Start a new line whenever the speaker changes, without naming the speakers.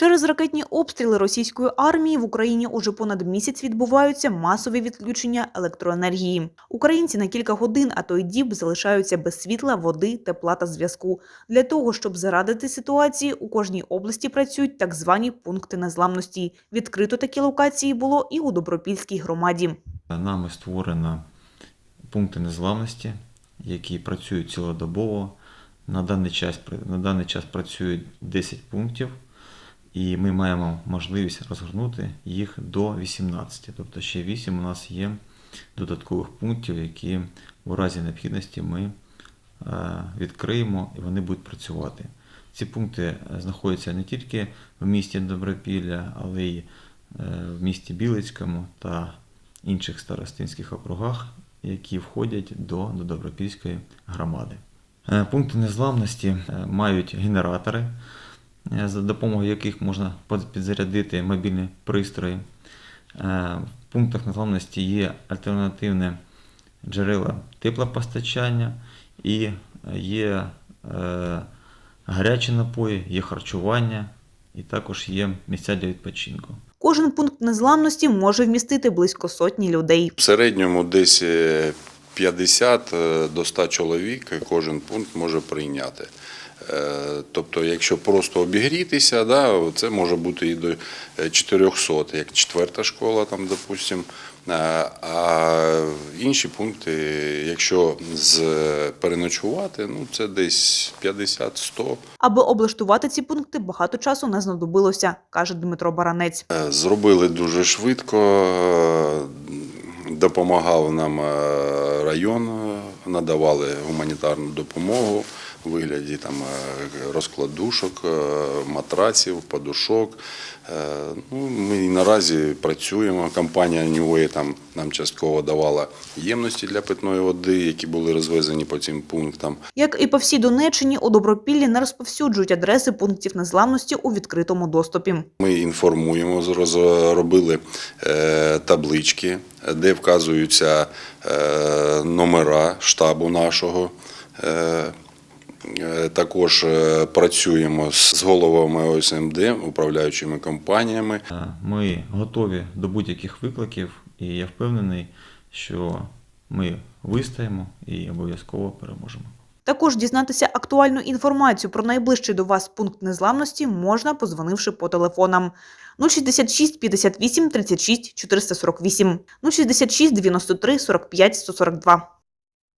Через ракетні обстріли російської армії в Україні уже понад місяць відбуваються масові відключення електроенергії. Українці на кілька годин, а то й діб залишаються без світла, води, тепла та зв'язку. Для того, щоб зарадити ситуації, у кожній області працюють так звані пункти незламності. Відкрито такі локації було і у Добропільській громаді.
Нами створено пункти незламності, які працюють цілодобово. На даний час, на даний час працюють 10 пунктів, і ми маємо можливість розгорнути їх до 18. Тобто ще 8 у нас є додаткових пунктів, які у разі необхідності ми е, відкриємо і вони будуть працювати. Ці пункти е, знаходяться не тільки в місті Добропілля, але й е, в місті Білицькому та інших старостинських округах, які входять до, до Добропільської громади. Пункти незламності мають генератори, за допомогою яких можна підзарядити мобільні пристрої. Е, В пунктах незламності є альтернативне джерела теплопостачання і е, є е, гарячі напої, є харчування і також є місця для відпочинку.
Кожен пункт незламності може вмістити близько сотні людей.
В середньому десь е, 50 е, до 100 чоловік кожен пункт може прийняти. Е, Тобто, якщо просто обігрітися, да, це може бути і до е, 400, як четверта школа, там, допустим. Е, А інші пункти, якщо з переночувати, ну це десь 50-100.
Аби облаштувати ці пункти, багато часу не знадобилося, каже Дмитро Баранець.
Е, Зробили дуже швидко. Допомагав нам е, район, надавали гуманітарну допомогу у вигляді там е, розкладушок, е, матраців, подушок. Е, Ну, ми і наразі працюємо. Компанія Ньюей там нам частково давала ємності для питної води, які були розвезені по цим пунктам.
Як і по всій Донеччині, у Добропіллі не розповсюджують адреси пунктів незламності у відкритому доступі.
Ми інформуємо, розробили таблички, де вказуються номера штабу нашого. Е, Також е, працюємо з головами ОСМД, управляючими компаніями.
Е, Ми готові до будь-яких викликів, і я впевнений, що ми вистоїмо і обов'язково переможемо.
Також дізнатися актуальну інформацію про найближчий до вас пункт незламності можна, позвонивши по телефонам 066 58 36 448, 066 93 45 142.